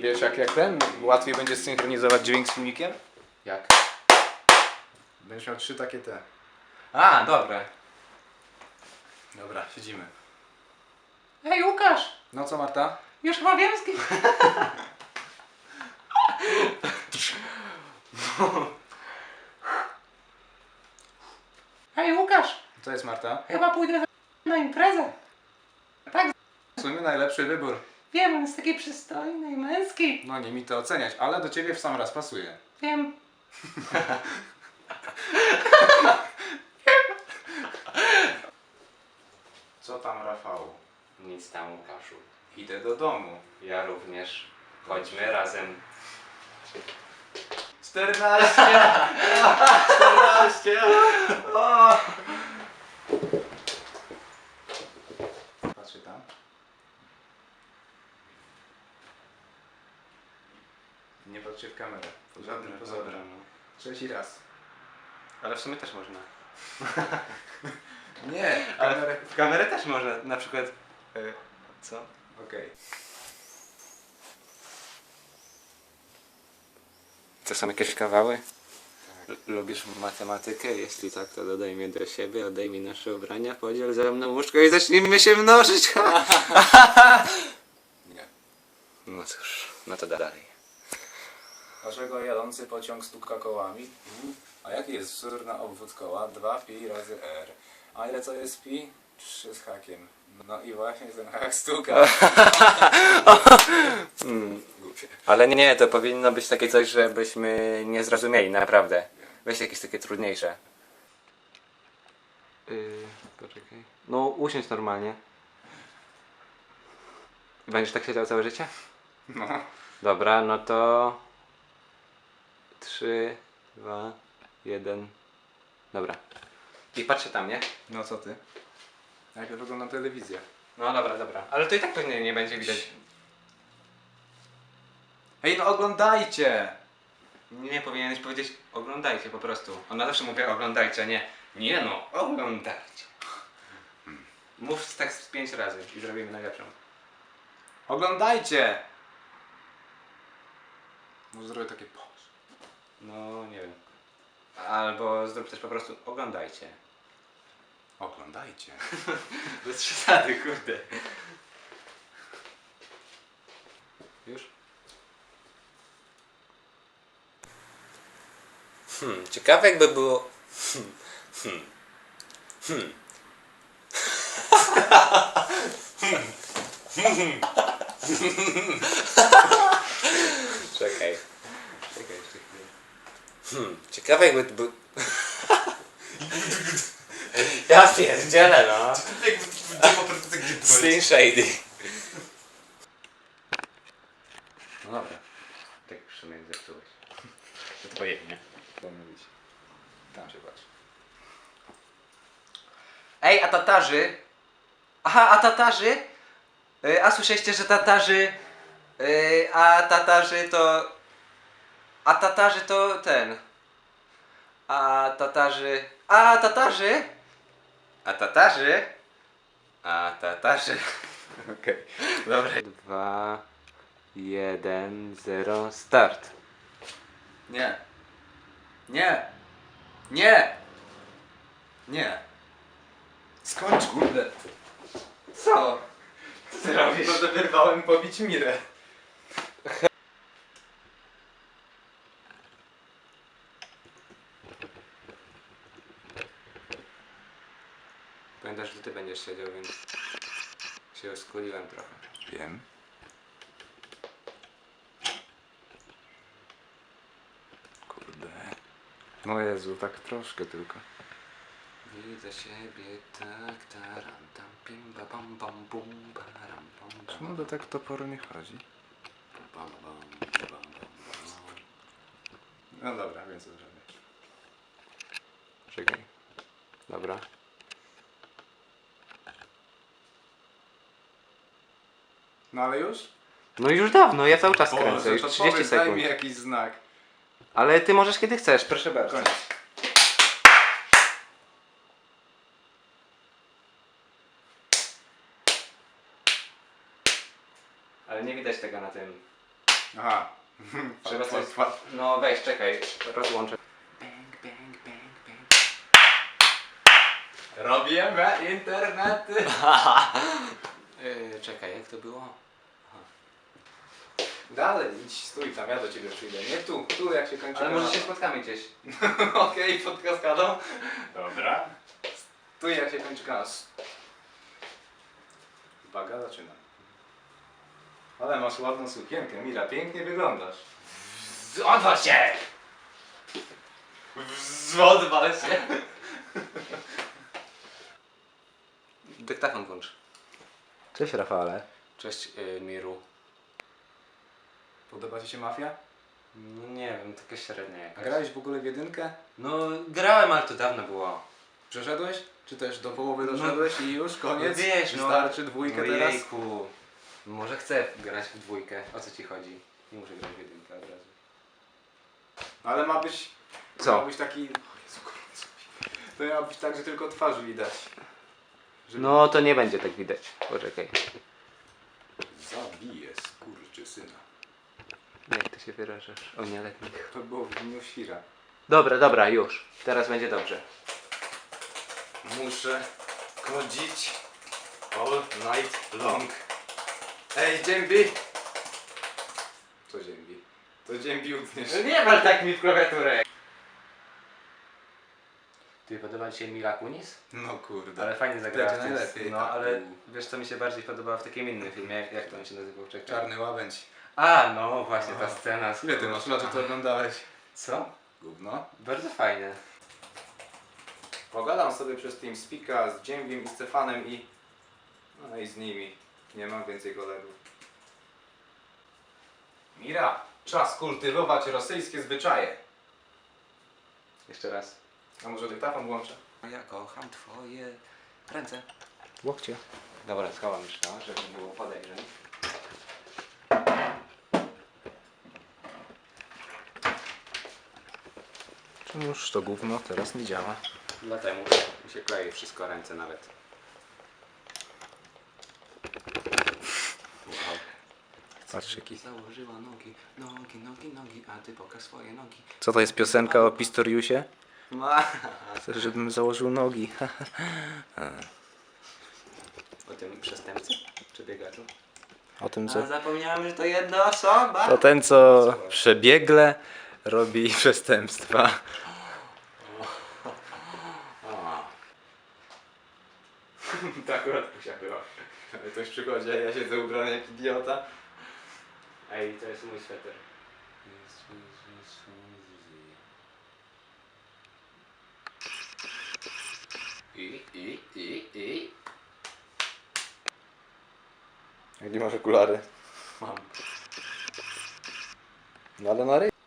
Wiesz jak, jak ten? Łatwiej będzie synchronizować dźwięk z filmikiem? Jak? Będziesz miał trzy takie te. A, dobra. Dobra, siedzimy. Ej, Łukasz! No co Marta? Już chyba wiem z kim... Ej, Łukasz! Co jest Marta? Chyba pójdę na imprezę. Tak, W sumie najlepszy wybór. Wiem, on jest taki przystojny i męski. No nie mi to oceniać, ale do ciebie w sam raz pasuje. Wiem. Co tam Rafał? Nic tam, Łukaszu. Idę do domu. Ja również. Chodźmy razem. 14! 14! O! Patrzę tam. Nie patrzcie w kamerę. Pod żadnym pozorem. Trzeci raz. Ale w sumie też można. Nie, w Ale kamerę. w kamerę też można, na przykład... y, co? Okej. To są jakieś kawały? L- Lubisz matematykę? Jeśli tak, to dodaj mnie do siebie, oddaj mi nasze ubrania, podziel ze mną łóżko i zacznijmy się mnożyć. Nie. No cóż, no to dalej. Dlaczego jadący pociąg stuka kołami? A jaki jest wzór na obwód koła? 2 pi razy r. A ile to jest pi? 3 z hakiem. No i właśnie ten hak stuka. Głupie. Ale nie, to powinno być takie coś, żebyśmy nie zrozumieli, naprawdę. Weź jakieś takie trudniejsze. Yy, poczekaj. No, usiądź normalnie. Będziesz tak siedział całe życie? No. Dobra, no to... 3, 2, 1. Dobra. I patrzcie tam, nie? No co ty? Jak wygląda telewizja? No dobra, dobra. Ale to i tak pewnie nie będzie widać. Hej, no oglądajcie! Nie powinieneś powiedzieć oglądajcie po prostu. Ona zawsze mówi oglądajcie, a nie nie no, oglądajcie. Mów tak z pięć razy i zrobimy najlepszą. Oglądajcie! Może zrobię takie pause. No, nie wiem. Albo zrób też po prostu oglądajcie. Oglądajcie. Bez przesady, kurde. Już? Hmm, ciekawe jakby było... Hmm, hmm, hmm. Czekaj. Czekaj jeszcze chwilę. Hmm, ciekawe jakby to był... Ja pierdzielę no. Slim Shady. No dobra. Tak w sumie zepsułeś. To twoje, nie? To mówić. Tam się patrz. Ej, a Tatarzy? Aha, a Tatarzy? Y, a słyszeliście, że Tatarzy... Y, a Tatarzy to... A Tatarzy to ten... A Tatarzy... A Tatarzy? A Tatarzy? A Tatarzy. Okej. Dobra. Dwa, jeden, zero, start. Nie. Nie. Nie. Nie. Skończ kurde. Co? Co ty robisz? To wyrwałem pobić Mirę. Pamiętasz, że ty będziesz siedział, więc się skuliłem trochę. Wiem. Kurde. No Jezu, tak troszkę tylko. Widzę siebie tak, taram, tam, pim, ba, bam, bam, bum, baram, bam, bam, Czemu do tak toporu nie chodzi? bam, bam, bam, bam, bam. No dobra, więc to zrobię. Czekaj. Dobra. No ale już? No już dawno, ja cały czas kręcę, już to 30 powiedz, Daj sekund. mi jakiś znak. Ale ty możesz kiedy chcesz, proszę bardzo. Koniec. Ale nie widać tego na tym Aha. Trzeba Fa- coś... No weź, czekaj, rozłączę. Bang, bang, bang, bang. Robimy internety. Yy, czekaj, jak to było? Dalej, idź, stój tam, ja do ciebie przyjdę. Nie tu, tu jak się kończy Ale może się spotkamy gdzieś. Okej, pod kaskadą. Dobra. Tu jak się kończy kanał. Uwaga, zaczynam. Ale masz ładną sukienkę, Mira, pięknie wyglądasz. Odwal się! Odwal się. Dyktafon włącz. Cześć Rafale. Cześć, yy, Miru. Podoba Ci się Mafia? No nie wiem, taka średnia A jakaś. grałeś w ogóle w jedynkę? No grałem, ale to dawno było. Przeszedłeś? Czy też do połowy doszedłeś i już koniec? No wiesz, no. Wystarczy dwójkę teraz? Ojejku. Może chcę grać w dwójkę. O co ci chodzi? Nie muszę grać w jedynkę od razu. Ale ma być... Co? Ma być taki... O Jezu. To miał być tak, że tylko twarz widać. Żeby... No to nie będzie tak widać. Poczekaj. Zabiję skurczy syna. Jak ty się wyrażasz o nieletnich? To było w dniu świra. Dobra, dobra, już. Teraz będzie dobrze. Muszę chodzić all night long. Ej, Dziębi! Co Dziębi? To Dziębi utniesz. No nie wal tak mi w klawiaturę! Ty podoba ci się Mila Kunis? No kurde. Ale fajnie zagrała Będzie najlepiej, No tak. ale wiesz co mi się bardziej podobało w takim innym filmie? Jak, jak to on się nazywał? Czekaj. Czarny łabędź. A, no właśnie ta A. scena. z Ile ty masz lat, to oglądałeś? Co? Gówno. Bardzo fajne. Pogadam sobie przez TeamSpeaka z Dziębim i Stefanem i... No i z nimi. Nie mam więcej kolegów. Mira, czas kultywować rosyjskie zwyczaje. Jeszcze raz. A może dyktafon włączę? Ja kocham twoje ręce. Łokcie. Dobra, schowam już to, żeby nie było podejrzeń. Czemuż to gówno teraz nie działa? Dlatego mi się klei wszystko ręce nawet. Patrz jaki. Założyła nogi, nogi, nogi, nogi, a ty pokaż swoje nogi. Co to jest piosenka o Pistoriusie? Ma. Chcesz, żebym założył nogi. O tym przestępcy? Czy biegaczu? O tym, A co... zapomniałem, że to jedna osoba. To ten, co przebiegle robi przestępstwa. To akurat pusia była. Ktoś przychodzi, a ja siedzę ubrany jak idiota. Ej, to jest mój sweter. I, i, i, i. Nie masz okulary? Mam. No ale na ryj.